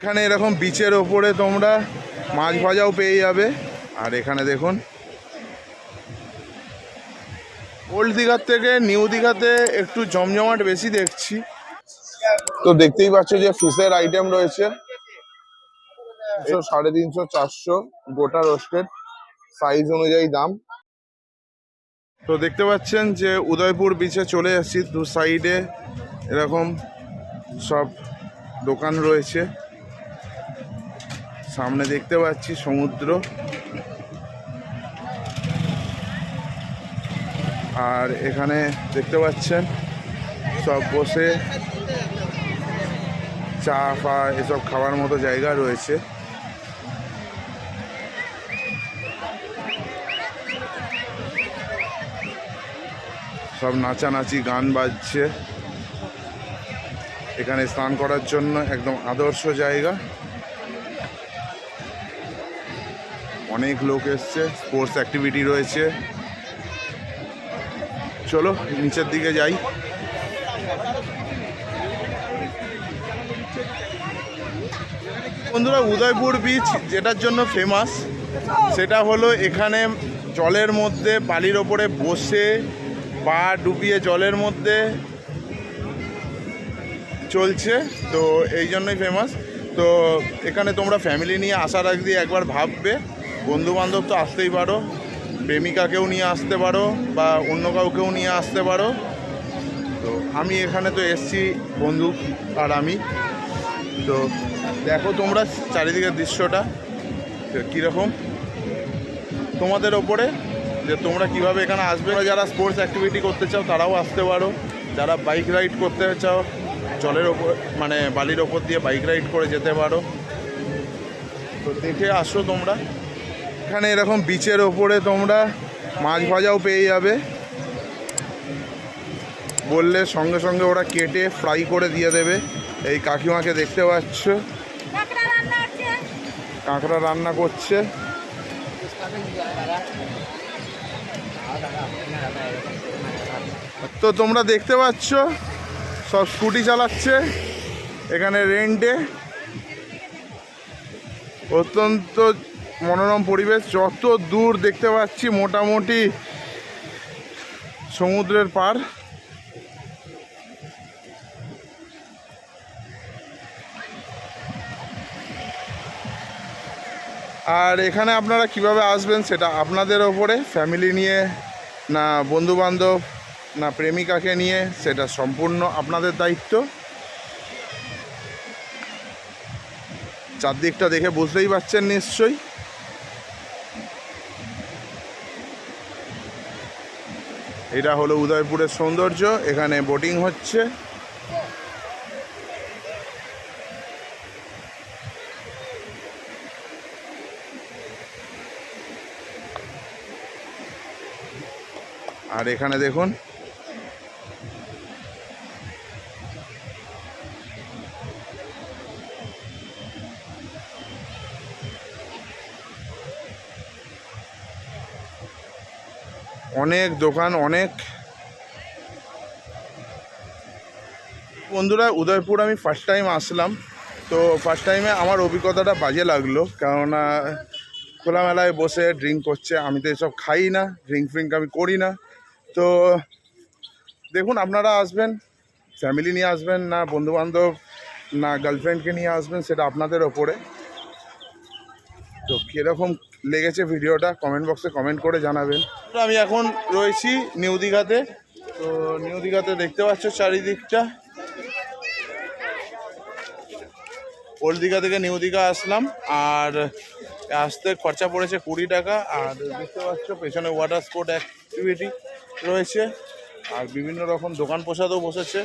এখানে এরকম বিচের ওপরে তোমরা মাছ ভাজাও পেয়ে যাবে। আর এখানে দেখুন ওল্ড দীঘার থেকে নিউ দীঘাতে একটু জমজমাট বেশি দেখছি। তো দেখতেই পাচ্ছ যে ফিশের আইটেম রয়েছে। সাড়ে তিনশো, চারশো, গোটা রোস্টেড সাইজ অনুযায়ী দাম। তো দেখতে পাচ্ছেন যে উদয়পুর বিচে চলে যাচ্ছি দু সাইডে এরকম সব দোকান রয়েছে। সামনে দেখতে পাচ্ছি সমুদ্র। আর এখানে দেখতে পাচ্ছেন সব বসে চা, ফা, এসব খাওয়ার মতো জায়গা রয়েছে। সব নাচানাচি, গান বাজছে। এখানে স্নান করার জন্য একদম আদর্শ জায়গা। অনেক লোক এসছে স্পোর্টস অ্যাক্টিভিটি রয়েছে। চলো, নিচের দিকে যাই। বন্ধুরা, উদয়পুর বিচ যেটার জন্য ফেমাস সেটা হলো এখানে জলের মধ্যে, বালির ওপরে বসে, পা ডুবিয়ে জলের মধ্যে চলছে। তো এই জন্যই ফেমাস তো এখানে তোমরা ফ্যামিলি নিয়ে আসার আগে একবার ভাববে। বন্ধু বান্ধব তো আসতেই পারো, প্রেমিকাকেও নিয়ে আসতে পারো বা অন্য কাউকেও নিয়ে আসতে পারো। তো আমি এখানে তো এসছি বন্ধু আর আমি। তো দেখো তোমরা চারিদিকের দৃশ্যটা কীরকম? তোমাদের ওপরে যে তোমরা কীভাবে এখানে আসবে। যারা স্পোর্টস অ্যাক্টিভিটি করতে চাও তারাও আসতে পারো। যারা বাইক রাইড করতে চাও, জলের ওপর মানে বালির ওপর দিয়ে বাইক রাইড করে যেতে পারো। তো দেখে আসো তোমরা। এখানে এরকম বিচের ওপরে তোমরা মাছ ভাজাও পেয়ে যাবে। বললে সঙ্গে সঙ্গে ওরা কেটে ফ্রাই করে দিয়ে দেবে। এই কাকিমাকে দেখতে পাচ্ছ। কাঁকড়া রান্না করছে। তো তোমরা দেখতে পাচ্ছ সব স্কুটি চালাচ্ছে। এখানে রেন্টে অত্যন্ত মনোরম পরিবেশ, যত দূর দেখতে পাচ্ছি মোটামুটি সমুদ্রের পার। আর এখানে আপনারা কীভাবে আসবেন সেটা আপনাদের ওপরে ফ্যামিলি নিয়ে, না বন্ধু বান্ধব না প্রেমিকাকে নিয়ে, সেটা সম্পূর্ণ আপনাদের দায়িত্ব। চারদিকটা দেখে বুঝতেই পারছেন নিশ্চয়ই। এটা হলো উদয়পুরের সৌন্দর্য এখানে বোটিং হচ্ছে। আর এখানে দেখুন অনেক দোকান, অনেক। বন্ধুরা, উদয়পুর আমি ফার্স্ট টাইম আসলাম। তো ফার্স্ট টাইমে আমার অভিজ্ঞতাটা বাজে লাগল, কেননা খোলামেলায় বসে ড্রিঙ্ক করছে। আমি তো এসব খাই না ড্রিঙ্ক ফ্রিঙ্ক আমি করি না। তো দেখুন, আপনারা আসবেন ফ্যামিলি নিয়ে আসবেন না, বন্ধুবান্ধব না গার্লফ্রেন্ডকে নিয়ে আসবেন, সেটা আপনাদের ওপরে। তো কীরকম লেগেছে ভিডিওটা কমেন্ট বক্সে কমেন্ট করে জানাবেন। তো আমি এখন রয়েছি নিউ দীঘাতে। তো নিউ দীঘাতে দেখতে পাচ্ছ চারিদিকটা। ওল্ড দীঘা থেকে নিউ দীঘা আসলাম, আর আসতে খরচা পড়েছে কুড়ি টাকা, আর দেখতে পাচ্ছ পেছনে ওয়াটার স্পোর্ট অ্যাক্টিভিটি রয়েছে, আর বিভিন্ন রকম দোকান প্রসাদও বসেছে,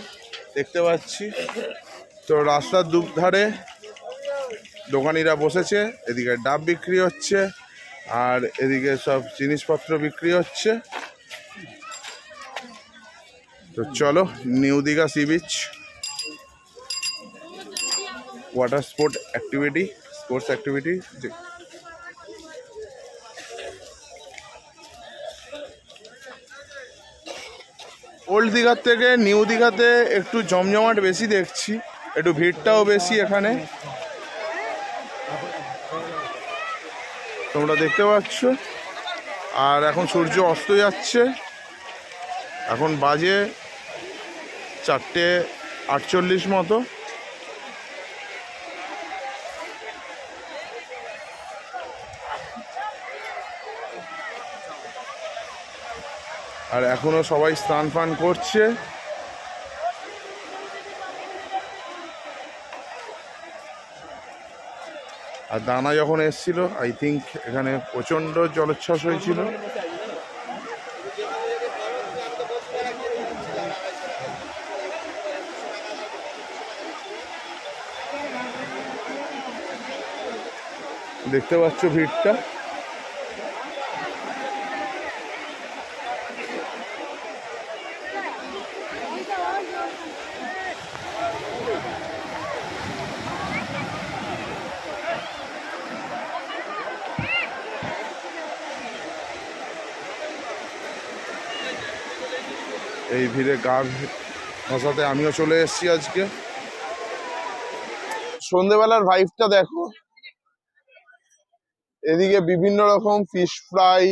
দেখতে পাচ্ছি। তো রাস্তার দুধারে দোকানিরা বসেছে, এদিকে ডাব বিক্রি হচ্ছে আর এদিকে সব জিনিসপত্র বিক্রি হচ্ছে। তো চলো, new Digha sea beach. Water sport activity sports activity old দীঘার থেকে নিউ দীঘাতে একটু জমজমাট বেশি দেখছি, একটু ভিড়টাও বেশি এখানে। তোমরা দেখতে পাচ্ছ। আর এখন সূর্য অস্ত যাচ্ছে। এখন বাজে চারটে আটচল্লিশ মতো। আর এখনও সবাই স্নান ফান করছে। আর দানা যখন এসছিল আই থিঙ্ক এখানে প্রচণ্ড জলোচ্ছ্বাস হয়েছিল। দেখতে পাচ্ছ ভিড়টা এই ভিড়ে গা ভাসাতে আমিও চলে এসেছি আজকে। সন্ধেবেলার ভাইবটা দেখো। এদিকে বিভিন্ন রকম ফিশ ফ্রাই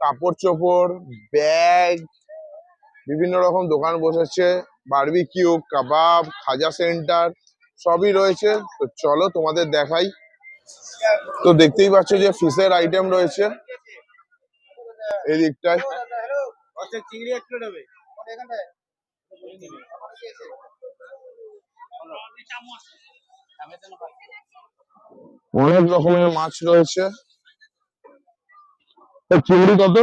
কাপড় চোপড় ব্যাগ বিভিন্ন রকম দোকান বসেছে। বারবিকিউ কাবাব খাজা সেন্টার সবই রয়েছে। তো চলো তোমাদের দেখাই। তো দেখতেই পাচ্ছ যে ফিশের আইটেম রয়েছে। এই দিকটায় চিংড়ি একটু নেবে অনেক রকমের মাছ রয়েছে। চিংড়ি কত?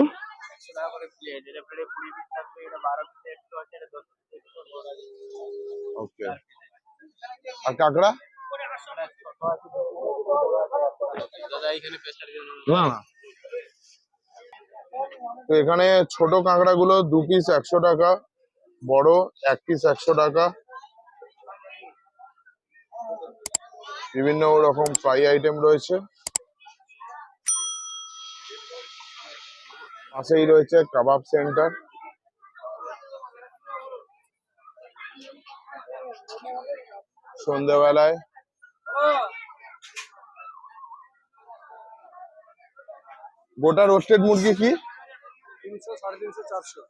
এখানে ছোট কাঁকড়া গুলো দু পিস একশো টাকা। বড়, এক পিস একশো টাকা। বিভিন্ন রকম ফ্রাই আইটেম রয়েছে। পাশেই রয়েছে কাবাব সেন্টার সন্ধ্যেবেলায় গোটা রোস্টেড মুরগি কি? তিনশো, সাড়ে তিনশো, চারশো।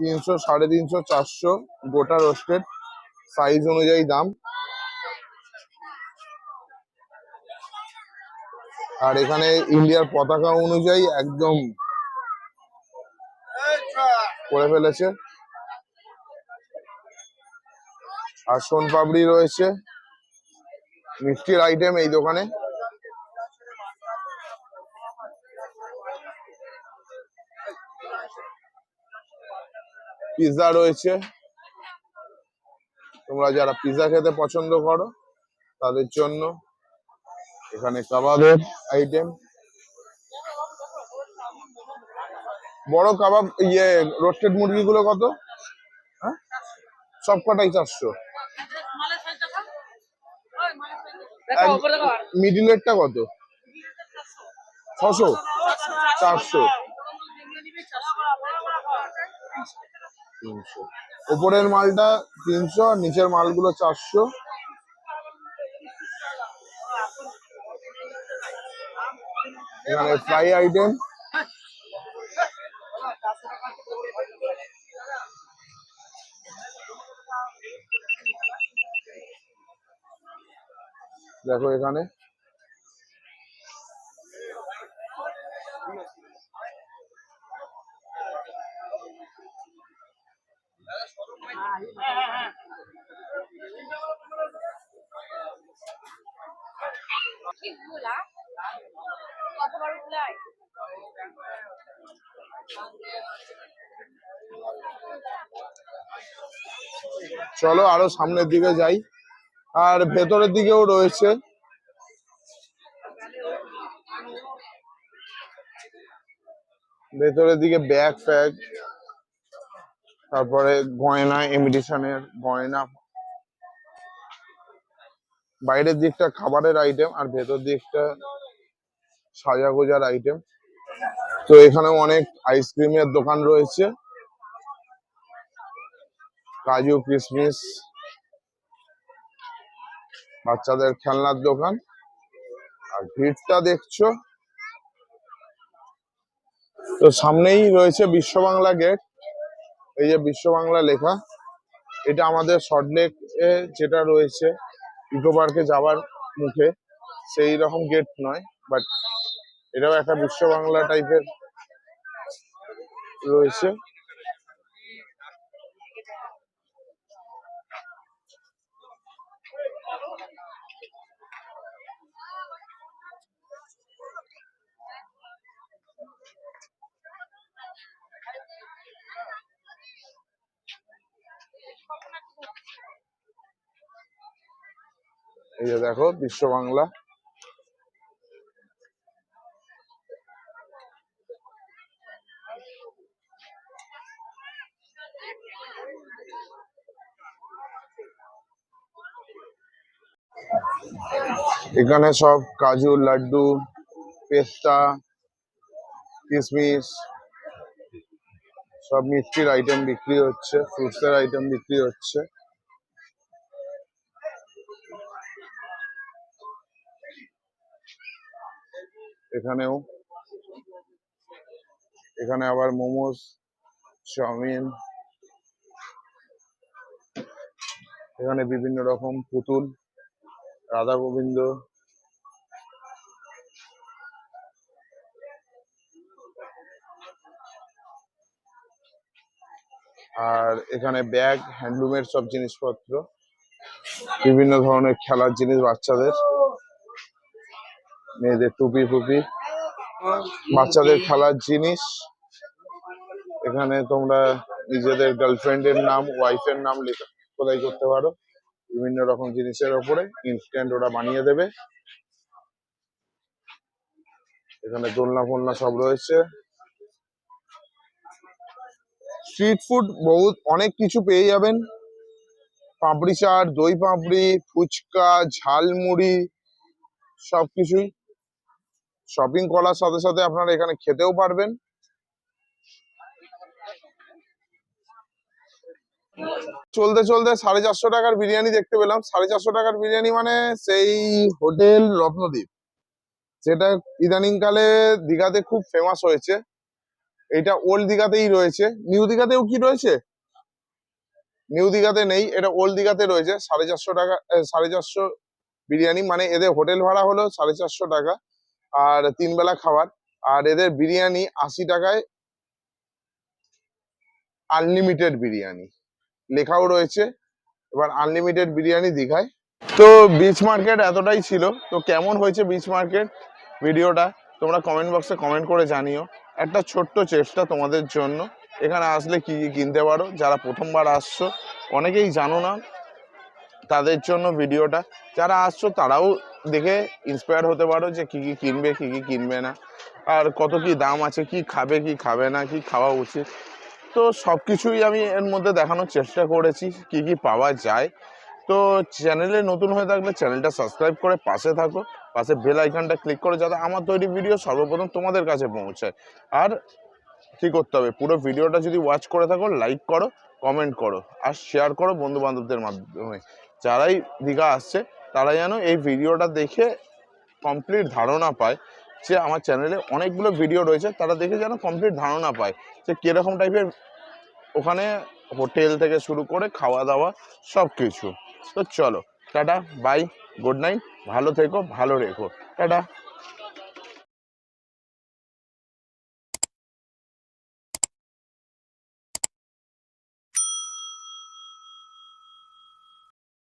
তিনশো, সাড়ে তিনশো, চারশো, গোটা রোস্টেড সাইজ অনুযায়ী দাম। আর এখানে ইন্ডিয়ার পতাকা অনুযায়ী একদম করে ফেলেছে। আর সোন পাপড়ি রয়েছে। মিষ্টির আইটেম এই দোকানে। পিৎজা রয়েছে। তোমরা যারা পিৎজা খেতে পছন্দ করো তাদের জন্য এখানে কাবাবের আইটেম বড় কাবাব ইয়ে রোস্টেড মুরগিগুলো কত? হ্যাঁ? সব কটাই চারশো মিডিলেরটা কত? ছশো। চারশো। তিনশো। ওপরের মালটা তিনশো নিচের মালগুলো চারশো। এখানে ফ্রাই আইটেম দেখো এখানে। চলো আরও সামনের দিকে যাই। আর ভেতরের দিকেও রয়েছে। ভেতরের দিকে ব্যাগ ফ্যাগ, তারপরে গয়না ইমিটেশনের গয়না। বাইরের দিকটা খাবারের আইটেম আর ভেতর দিকটা সাজা গোজার আইটেম তো এখানেও অনেক আইসক্রিমের দোকান রয়েছে। কাজু, কিশমিশ, বাচ্চাদের খেলনার দোকান। আর ভিড়টা দেখছ? তো সামনেই রয়েছে বিশ্ব বাংলা গেট। এই যে বিশ্ব বাংলা লেখা, এটা আমাদের সল্টলেক এ যেটা রয়েছে, ইকো পার্কে যাওয়ার মুখে। সেই রকম গেট নয়, বাট এটাও একটা বিশ্ব বাংলা টাইপের রয়েছে এই যে দেখো বিশ্ব বাংলা এখানে সব কাজু, লাড্ডু, পেস্তা কিশমিশ সব মিষ্টির আইটেম বিক্রি হচ্ছে ফ্রুটসের আইটেম বিক্রি হচ্ছে। এখানেও, এখানে আবার মোমোস, চাউমিন, এখানে বিভিন্ন রকম পুতুল, রাধা গোবিন্দ আর এখানে ব্যাগ, হ্যান্ডলুমের সব জিনিসপত্র, বিভিন্ন ধরনের খেলার জিনিস বাচ্চাদের। মেয়েদের টুপি ফুপি। বাচ্চাদের খেলার জিনিস। এখানে তোমরা নিজেদের গার্লফ্রেন্ডের নাম ওয়াইফের নাম লেখা, খোদাই করতে পারো। বিভিন্ন রকম জিনিসের ওপরে ইনস্ট্যান্ট ওরা বানিয়ে দেবে। এখানে দোলনা ফোলনা সব রয়েছে। স্ট্রিট ফুড বহুত অনেক কিছু পেয়ে যাবেন। পাপড়ি চাট, দই পাপড়ি, ফুচকা, ঝালমুড়ি, সবকিছুই। শপিং করার সাথে সাথে আপনারা এখানে খেতেও পারবেন। চলতে চলতে সাড়ে চারশো টাকার বিরিয়ানি দেখতে পেলাম। সাড়ে চারশো টাকার বিরিয়ানি মানে সেই হোটেল রত্নদ্বীপ। যেটা ইদানিং কালে দীঘাতে খুব ফেমাস হয়েছে। এটা ওল্ড দিঘাতেই রয়েছে। নিউ দীঘাতেও কি রয়েছে? নিউ দীঘাতে নেই, এটা ওল্ড দিঘাতে রয়েছে। সাড়ে চারশো টাকা সাড়ে চারশো বিরিয়ানি মানে এদের হোটেল ভাড়া হলো সাড়ে চারশো টাকা। আর তিন বেলা খাবার। আর এদের বিরিয়ানি আশি টাকায় আনলিমিটেড বিরিয়ানি। লেখাও রয়েছে। এবার আনলিমিটেড বিরিয়ানি দীঘায়। তো বিচ মার্কেট এতটাই ছিল। তো কেমন হয়েছে বিচ মার্কেট ভিডিওটা তোমরা কমেন্ট বক্সে কমেন্ট করে জানিও। একটা ছোট্ট চেষ্টা তোমাদের জন্য। এখানে আসলে কি কী কিনতে পারো? যারা প্রথমবার আসছো, অনেকেই জানো না তাদের জন্য ভিডিওটা। যারা আসছো, তারাও দেখে ইন্সপায়ার হতে পারো যে কি কী কিনবে, কী কী কিনবে না। আর কত কি দাম আছে, কি খাবে কি খাবে না, কি খাওয়া উচিত। তো সব কিছুই আমি এর মধ্যে দেখানোর চেষ্টা করেছি, কি কি পাওয়া যায়। তো চ্যানেলে নতুন হয়ে থাকলে চ্যানেলটা সাবস্ক্রাইব করে পাশে থাকো। পাশে বেল আইকনটা ক্লিক করে যাতে আমার তৈরি ভিডিও সর্বপ্রথম তোমাদের কাছে পৌঁছায়। আর কি করতে হবে? পুরো ভিডিওটা যদি ওয়াচ করে থাকো লাইক করো কমেন্ট করো, আর শেয়ার করো বন্ধু বান্ধবদের মাধ্যমে। যারাই দীঘা আসছে, তারা যেন এই ভিডিওটা দেখে কমপ্লিট ধারণা পায় যে আমার চ্যানেলে অনেকগুলো ভিডিও রয়েছে, তারা দেখে যেন কমপ্লিট ধারণা পায় যে কীরকম টাইপের ওখানে হোটেল থেকে শুরু করে খাওয়া দাওয়া সব কিছু তো চলো, টাটা বাই গুড নাইট ভালো থেকো ভালো রেখো। টাটা।